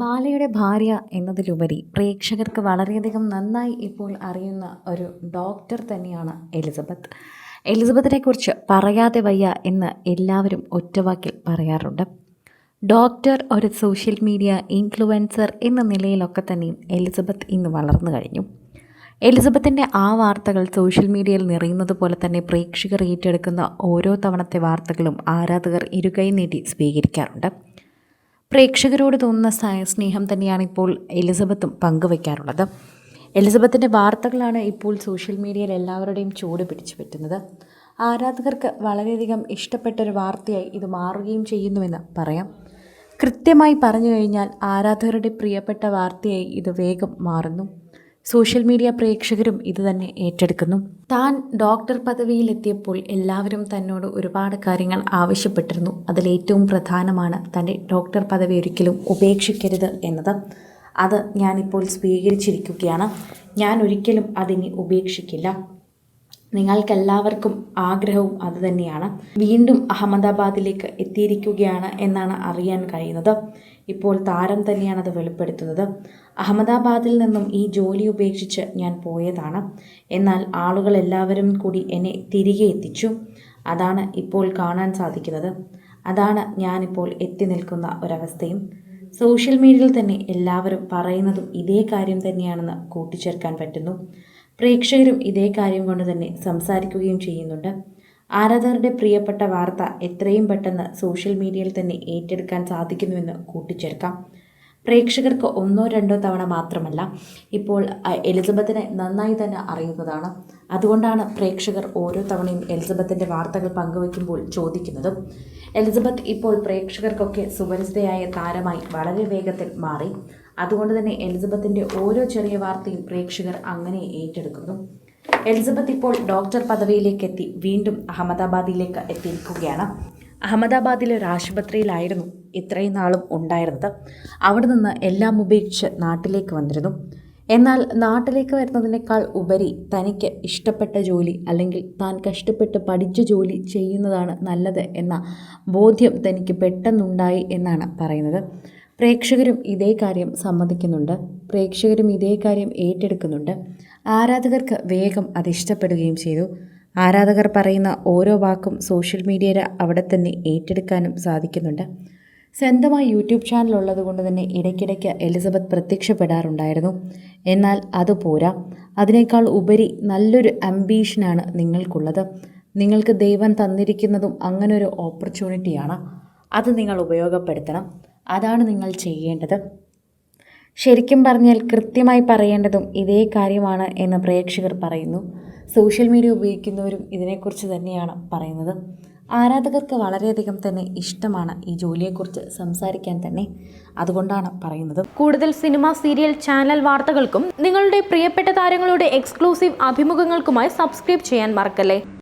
ബാലയുടെ ഭാര്യ എന്നതിലുപരി പ്രേക്ഷകർക്ക് വളരെയധികം നന്നായി ഇപ്പോൾ അറിയുന്ന ഒരു ഡോക്ടർ തന്നെയാണ് എലിസബത്ത്. എലിസബത്തിനെക്കുറിച്ച് പറയാതെ വയ്യ എന്ന് എല്ലാവരും ഒറ്റവാക്കിൽ പറയാറുണ്ട്. ഡോക്ടർ ഒരു സോഷ്യൽ മീഡിയ ഇൻഫ്ലുവൻസർ എന്ന നിലയിലൊക്കെ തന്നെയും എലിസബത്ത് ഇന്ന് വളർന്നു കഴിഞ്ഞു. എലിസബത്തിന്റെ ആ വാർത്തകൾ സോഷ്യൽ മീഡിയയിൽ നിറയുന്നത് പോലെ തന്നെ പ്രേക്ഷകർ ഏറ്റെടുക്കുന്ന ഓരോ തവണത്തെ വാർത്തകളും ആരാധകർ ഇരുകൈ നീട്ടി സ്വീകരിക്കാറുണ്ട്. പ്രേക്ഷകരോട് തോന്നുന്ന സ്നേഹം തന്നെയാണ് ഇപ്പോൾ എലിസബത്തും പങ്കുവയ്ക്കാറുള്ളത് എലിസബത്തിന്റെ വാർത്തകളാണ് ഇപ്പോൾ സോഷ്യൽ മീഡിയയിൽ എല്ലാവരുടെയും ചൂട് പിടിച്ചു പറ്റുന്നത്. ആരാധകർക്ക് വളരെയധികം ഇഷ്ടപ്പെട്ട ഒരു വാർത്തയായി ഇത് മാറുകയും ചെയ്യുന്നുവെന്ന് പറയാം. കൃത്യമായി പറഞ്ഞു കഴിഞ്ഞാൽ ആരാധകരുടെ പ്രിയപ്പെട്ട വാർത്തയായി ഇത് വേഗം മാറുന്നു. സോഷ്യൽ മീഡിയ പ്രേക്ഷകരും ഇതുതന്നെ ഏറ്റെടുക്കുന്നു. താൻ ഡോക്ടർ പദവിയിലെത്തിയപ്പോൾ എല്ലാവരും തന്നോട് ഒരുപാട് കാര്യങ്ങൾ ആവശ്യപ്പെട്ടിരുന്നു. അതിലേറ്റവും പ്രധാനമാണ് തന്റെ ഡോക്ടർ പദവി ഒരിക്കലും ഉപേക്ഷിക്കരുത് എന്നത്. അത് ഞാനിപ്പോൾ സ്വീകരിച്ചിരിക്കുകയാണ്. ഞാൻ ഒരിക്കലും അതിനെ ഉപേക്ഷിക്കില്ല. നിങ്ങൾക്കെല്ലാവർക്കും ആഗ്രഹവും അതുതന്നെയാണ് വീണ്ടും അഹമ്മദാബാദിലേക്ക് എത്തിയിരിക്കുകയാണ് എന്നാണ് അറിയാൻ കഴിയുന്നത്. ഇപ്പോൾ താരം തന്നെയാണ് അത് വെളിപ്പെടുത്തുന്നത്. അഹമ്മദാബാദിൽ നിന്നും ഈ ജോലി ഉപേക്ഷിച്ച് ഞാൻ പോയതാണ്. എന്നാൽ ആളുകൾ എല്ലാവരും കൂടി എന്നെ തിരികെ എത്തിച്ചു. അതാണ് ഇപ്പോൾ കാണാൻ സാധിക്കുന്നത്. അതാണ് ഞാനിപ്പോൾ എത്തി നിൽക്കുന്ന ഒരവസ്ഥയും. സോഷ്യൽ മീഡിയയിൽ തന്നെ എല്ലാവരും പറയുന്നതും ഇതേ കാര്യം തന്നെയാണെന്ന് കൂട്ടിച്ചേർക്കാൻ പറ്റുന്നു. പ്രേക്ഷകരും ഇതേ കാര്യം കൊണ്ട് തന്നെ സംസാരിക്കുകയും ചെയ്യുന്നുണ്ട്. ആരാധകരുടെ പ്രിയപ്പെട്ട വാർത്ത എത്രയും പെട്ടെന്ന് സോഷ്യൽ മീഡിയയിൽ തന്നെ ഏറ്റെടുക്കാൻ സാധിക്കുന്നുവെന്ന് കൂട്ടിച്ചേർക്കാം. പ്രേക്ഷകർക്ക് ഒന്നോ രണ്ടോ തവണ മാത്രമല്ല ഇപ്പോൾ എലിസബത്തിനെ നന്നായി തന്നെ അറിയുന്നതാണ്. അതുകൊണ്ടാണ് പ്രേക്ഷകർ ഓരോ തവണയും എലിസബത്തിന്റെ വാർത്തകൾ പങ്കുവയ്ക്കുമ്പോൾ ചോദിക്കുന്നതും. എലിസബത്ത് ഇപ്പോൾ പ്രേക്ഷകർക്കൊക്കെ സുപരിചിതയായ താരമായി വളരെ വേഗത്തിൽ മാറി. അതുകൊണ്ട് തന്നെ എലിസബത്തിന്റെ ഓരോ ചെറിയ വാർത്തയും പ്രേക്ഷകർ അങ്ങനെ ഏറ്റെടുക്കുന്നു. എലിസബത്ത് ഇപ്പോൾ ഡോക്ടർ പദവിയിലേക്ക് എത്തി വീണ്ടും അഹമ്മദാബാദിലേക്ക് എത്തിയിരിക്കുകയാണ്. അഹമ്മദാബാദിലെ ഒരു ആശുപത്രിയിലായിരുന്നു ഇത്രയും നാളും ഉണ്ടായിരുന്നത്. അവിടെ നിന്ന് എല്ലാം ഉപേക്ഷിച്ച് നാട്ടിലേക്ക് വന്നിരുന്നു. എന്നാൽ നാട്ടിലേക്ക് വരുന്നതിനേക്കാൾ ഉപരി തനിക്ക് ഇഷ്ടപ്പെട്ട ജോലി അല്ലെങ്കിൽ താൻ കഷ്ടപ്പെട്ട് പഠിച്ച ജോലി ചെയ്യുന്നതാണ് നല്ലത് എന്ന ബോധ്യം തനിക്ക് പെട്ടെന്നുണ്ടായി എന്നാണ് പറയുന്നത്. പ്രേക്ഷകരും ഇതേ കാര്യം സമ്മതിക്കുന്നുണ്ട്. പ്രേക്ഷകരും ഇതേ കാര്യം ഏറ്റെടുക്കുന്നുണ്ട്. ആരാധകർക്ക് വേഗം അത് ഇഷ്ടപ്പെടുകയും ചെയ്തു. ആരാധകർ പറയുന്ന ഓരോ വാക്കും സോഷ്യൽ മീഡിയയിൽ അവിടെ തന്നെ ഏറ്റെടുക്കാനും സാധിക്കുന്നുണ്ട്. സ്വന്തമായി യൂട്യൂബ് ചാനൽ ഉള്ളതുകൊണ്ട് തന്നെ ഇടയ്ക്കിടയ്ക്ക് എലിസബത്ത് പ്രത്യക്ഷപ്പെടാറുണ്ടായിരുന്നു. എന്നാൽ അത് പോരാ. അതിനേക്കാൾ ഉപരി നല്ലൊരു അംബീഷനാണ് നിങ്ങൾക്കുള്ളത്. നിങ്ങൾക്ക് ദൈവം തന്നിരിക്കുന്നതും അങ്ങനൊരു ഓപ്പർച്യൂണിറ്റിയാണ്. അത് നിങ്ങൾ ഉപയോഗപ്പെടുത്തണം. അതാണ് നിങ്ങൾ ചെയ്യേണ്ടത്. ശരിക്കും പറഞ്ഞാൽ കൃത്യമായി പറയേണ്ടതും ഇതേ കാര്യമാണ് എന്ന് പ്രേക്ഷകർ പറയുന്നു. സോഷ്യൽ മീഡിയ ഉപയോഗിക്കുന്നവരും ഇതിനെക്കുറിച്ച് തന്നെയാണ് പറയുന്നത്. ആരാധകർക്ക് വളരെയധികം തന്നെ ഇഷ്ടമാണ് ഈ ജോലിയെക്കുറിച്ച് സംസാരിക്കാൻ തന്നെ അതുകൊണ്ടാണ് പറയുന്നത്. കൂടുതൽ സിനിമ സീരിയൽ ചാനൽ വാർത്തകൾക്കും നിങ്ങളുടെ പ്രിയപ്പെട്ട താരങ്ങളുടെ എക്സ്ക്ലൂസീവ് അഭിമുഖങ്ങൾക്കുമായി സബ്സ്ക്രൈബ് ചെയ്യാൻ മറക്കല്ലേ?